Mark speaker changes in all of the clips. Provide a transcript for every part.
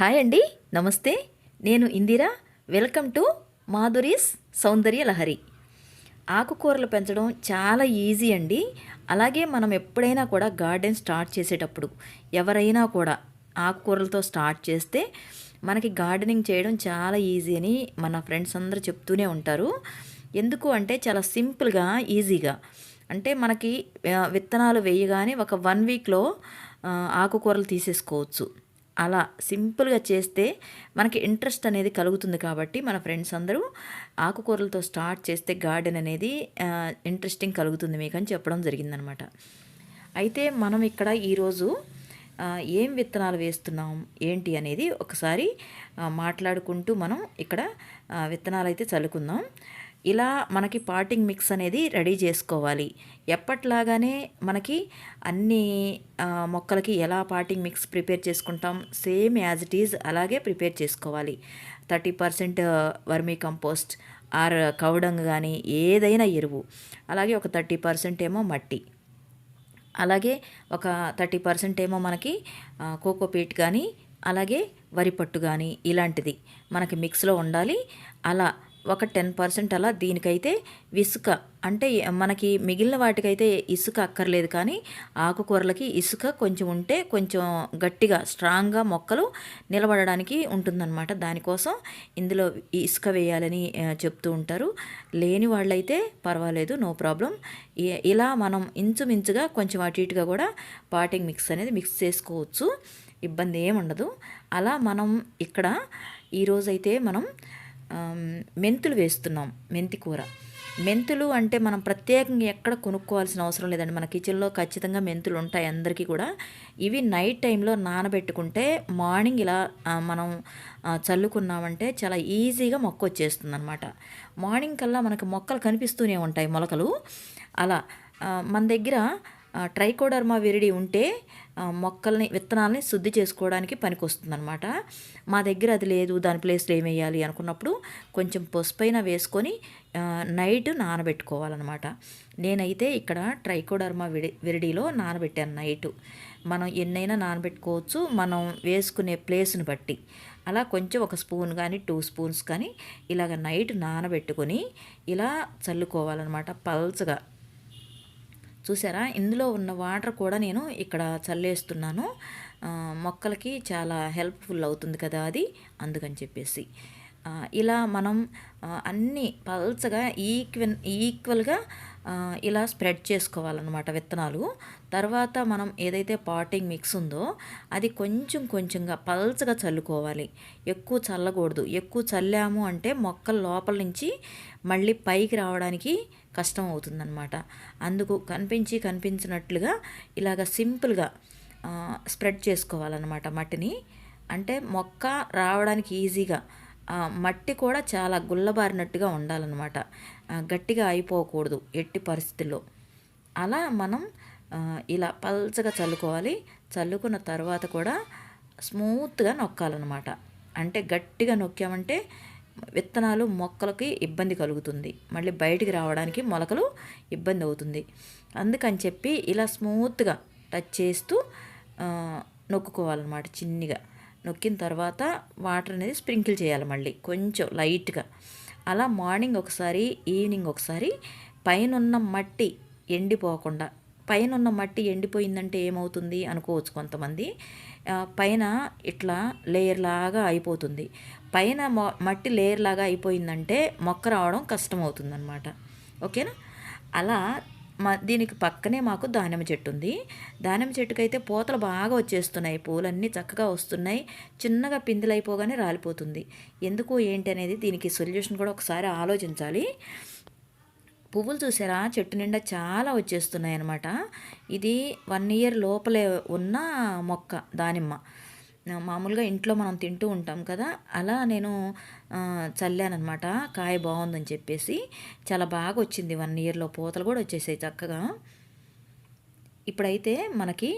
Speaker 1: Hi అండి నమస్తే. నేను Indira. Welcome to Madhuri's Soundarya Lahari. ఆకుకూరలు పెంచడం చాలా ఈజీ అండి. అలాగే మనం ఎప్పుడైనా కూడా గార్డెన్ స్టార్ట్ చేసేటప్పుడు ఎవరైనా కూడా ఆకుకూరలతో స్టార్ట్ చేస్తే మనకి గార్డెనింగ్ చేయడం చాలా ఈజీ అని మన ఫ్రెండ్స్ అందరూ చెప్తూనే ఉంటారు. ఎందుకు అంటే చాలా సింపుల్గా ఈజీగా. అంటే మనకి విత్తనాలు వేయగానే ఒక వన్ వీక్లో ఆకుకూరలు తీసేసుకోవచ్చు. అలా సింపుల్గా చేస్తే మనకి ఇంట్రెస్ట్ అనేది కలుగుతుంది కాబట్టి మన ఫ్రెండ్స్ అందరూ ఆకుకూరలతో స్టార్ట్ చేస్తే గార్డెన్ అనేది ఇంట్రెస్టింగ్ కలుగుతుంది మీకు అని చెప్పడం జరిగిందనమాట. అయితే మనం ఇక్కడ ఈరోజు ఏం విత్తనాలు వేస్తున్నాం ఏంటి అనేది ఒకసారి మాట్లాడుకుంటూ మనం ఇక్కడ విత్తనాలు అయితే చల్లుకుందాం. ఇలా మనకి పార్టింగ్ మిక్స్ అనేది రెడీ చేసుకోవాలి. ఎప్పట్లాగానే మనకి అన్ని మొక్కలకి ఎలా పార్టింగ్ మిక్స్ ప్రిపేర్ చేసుకుంటాం సేమ్ యాజ్ ఇట్ ఈజ్ అలాగే ప్రిపేర్ చేసుకోవాలి. Thirty percent vermicompost or cow dung కానీ ఏదైనా ఎరువు. అలాగే ఒక థర్టీ పర్సెంట్ ఏమో మట్టి. అలాగే ఒక థర్టీ పర్సెంట్ ఏమో మనకి కోకోపీట్ కానీ అలాగే వరి పట్టు కానీ ఇలాంటిది మనకి మిక్స్లో ఉండాలి. అలా ఒక టెన్ పర్సెంట్ అలా దీనికైతే ఇసుక. అంటే మనకి మిగిలిన వాటికైతే ఇసుక అక్కర్లేదు కానీ ఆకుకూరలకి ఇసుక కొంచెం ఉంటే కొంచెం గట్టిగా స్ట్రాంగ్గా మొక్కలు నిలబడడానికి ఉంటుందన్నమాట. దానికోసం ఇందులో ఇసుక వేయాలని చెప్తూ ఉంటారు. లేని వాళ్ళైతే పర్వాలేదు నో ప్రాబ్లం. ఇలా మనం ఇంచుమించుగా కొంచెం అటు ఇటుగా కూడా పాటింగ్ మిక్స్ అనేది మిక్స్ చేసుకోవచ్చు. ఇబ్బంది ఏముండదు ఉండదు. అలా మనం ఇక్కడ ఈరోజైతే మనం మెంతులు వేస్తున్నాం మెంతి కూర. మెంతులు అంటే మనం ప్రత్యేకంగా ఎక్కడ కొనుక్కోవాల్సిన అవసరం లేదండి. మన కిచెన్లో ఖచ్చితంగా మెంతులు ఉంటాయి అందరికీ కూడా. ఇవి నైట్ టైంలో నానబెట్టుకుంటే మార్నింగ్ ఇలా మనం చల్లుకున్నామంటే చాలా ఈజీగా మొక్క వచ్చేస్తుంది అనమాట మార్నింగ్ కల్లా మనకు మొక్కలు కనిపిస్తూనే ఉంటాయి మొలకలు. అలా మన దగ్గర ట్రైకోడర్మా విరిడి ఉంటే మొక్కల్ని విత్తనాలని శుద్ధి చేసుకోవడానికి పనికొస్తుంది అనమాట మా దగ్గర అది లేదు దాని ప్లేస్లో ఏమేయాలి అనుకున్నప్పుడు కొంచెం పసుపైన వేసుకొని నైట్ నానబెట్టుకోవాలన్నమాట. నేనైతే ఇక్కడ ట్రైకోడర్మా విడి విరిడిలో నానబెట్టాను నైట్. మనం ఎన్నైనా నానబెట్టుకోవచ్చు మనం వేసుకునే ప్లేస్ని బట్టి. అలా కొంచెం ఒక స్పూన్ కానీ టూ స్పూన్స్ కానీ ఇలాగ నైట్ నానబెట్టుకొని ఇలా చల్లుకోవాలన్నమాట పల్చగా. చూసారా? ఇందులో ఉన్న వాటర్ కూడా నేను ఇక్కడ చల్లేస్తున్నాను. మొక్కలకి చాలా హెల్ప్ఫుల్ అవుతుంది కదా అది. అందుకని చెప్పేసి. ఇలా మనం అన్నీ పల్చగా ఈక్వెన్ ఈక్వల్గా ఇలా స్ప్రెడ్ చేసుకోవాలన్నమాట విత్తనాలు. తర్వాత మనం ఏదైతే పాటింగ్ మిక్స్ ఉందో అది కొంచెం కొంచెంగా పల్చగా చల్లుకోవాలి. ఎక్కువ చల్లకూడదు. ఎక్కువ చల్లాము అంటే మొక్కల లోపల నుంచి మళ్ళీ పైకి రావడానికి కష్టం అవుతుందన్నమాట. అందుకు కనిపించి కనిపించినట్లుగా ఇలాగ సింపుల్గా స్ప్రెడ్ చేసుకోవాలన్నమాట మట్టిని. అంటే మొక్క రావడానికి ఈజీగా మట్టి కూడా చాలా గుల్లబారినట్టుగా ఉండాలన్నమాట. గట్టిగా అయిపోకూడదు ఎట్టి పరిస్థితుల్లో. అలా మనం ఇలా పల్చగా చల్లుకోవాలి. చల్లుకున్న తర్వాత కూడా స్మూత్గా నొక్కాలన్నమాట. అంటే గట్టిగా నొక్కామంటే విత్తనాలు మొక్కలకి ఇబ్బంది కలుగుతుంది. మళ్ళీ బయటికి రావడానికి మొలకలు ఇబ్బంది అవుతుంది. అందుకని చెప్పి ఇలా స్మూత్గా టచ్ చేస్తూ నొక్కుకోవాలన్నమాట చిన్నగా. నొక్కిన తర్వాత వాటర్ అనేది స్ప్రింకిల్ చేయాలి మళ్ళీ కొంచెం లైట్గా. అలా మార్నింగ్ ఒకసారి ఈవినింగ్ ఒకసారి పైన ఉన్న మట్టి ఎండిపోకుండా పైన ఉన్న మట్టి ఎండిపోయిందంటే ఏమవుతుంది అనుకోవచ్చు కొంతమంది. పైన ఇట్లా లేయర్ లాగా అయిపోతుంది. పైన మట్టి లేయర్ లాగా అయిపోయిందంటే మొక్క రావడం కష్టమవుతుంది అనమాట ఓకేనా? అలా మా దీనికి పక్కనే మాకు దానిమ్మ చెట్టు ఉంది దానిమ్మ చెట్టుకైతే పూతలు బాగా వచ్చేస్తున్నాయి. పూలన్నీ చక్కగా వస్తున్నాయి. చిన్నగా పిందులు అయిపోగానే రాలిపోతుంది. ఎందుకు ఏంటి అనేది దీనికి సొల్యూషన్ కూడా ఒకసారి ఆలోచించాలి. పువ్వులు చూసారా? చెట్టు నిండా చాలా వచ్చేస్తున్నాయి అన్నమాట ఇది వన్ ఇయర్ లోపలే ఉన్న మొక్క దానిమ్మ. మామూలుగా ఇంట్లో మనం తింటూ ఉంటాం కదా అలా నేను ఆ, కాయ బాగుందని చెప్పేసి చాలా బాగా వచ్చింది వన్ ఇయర్లో పూతలు కూడా వచ్చేసాయి చక్కగా. ఇప్పుడైతే మనకి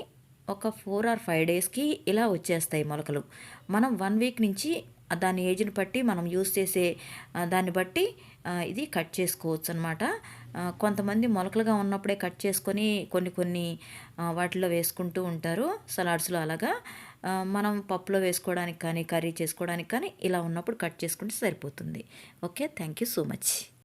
Speaker 1: ఒక ఫోర్ ఆర్ ఫైవ్ డేస్కి ఇలా వచ్చేస్తాయి మొలకలు. మనం వన్ వీక్ నుంచి దాని ఏజ్ని బట్టి మనం యూస్ చేసే దాన్ని బట్టి ఇది కట్ చేసుకోవచ్చు అనమాట కొంతమంది మొలకలుగా ఉన్నప్పుడే కట్ చేసుకొని కొన్ని కొన్ని వాటిలో వేసుకుంటూ ఉంటారు. సలాడ్స్లో అలాగా. మనం పప్పులో వేసుకోవడానికి కానీ కర్రీ చేసుకోవడానికి కానీ ఇలా ఉన్నప్పుడు కట్ చేసుకుంటే సరిపోతుంది. Okay thank you so much.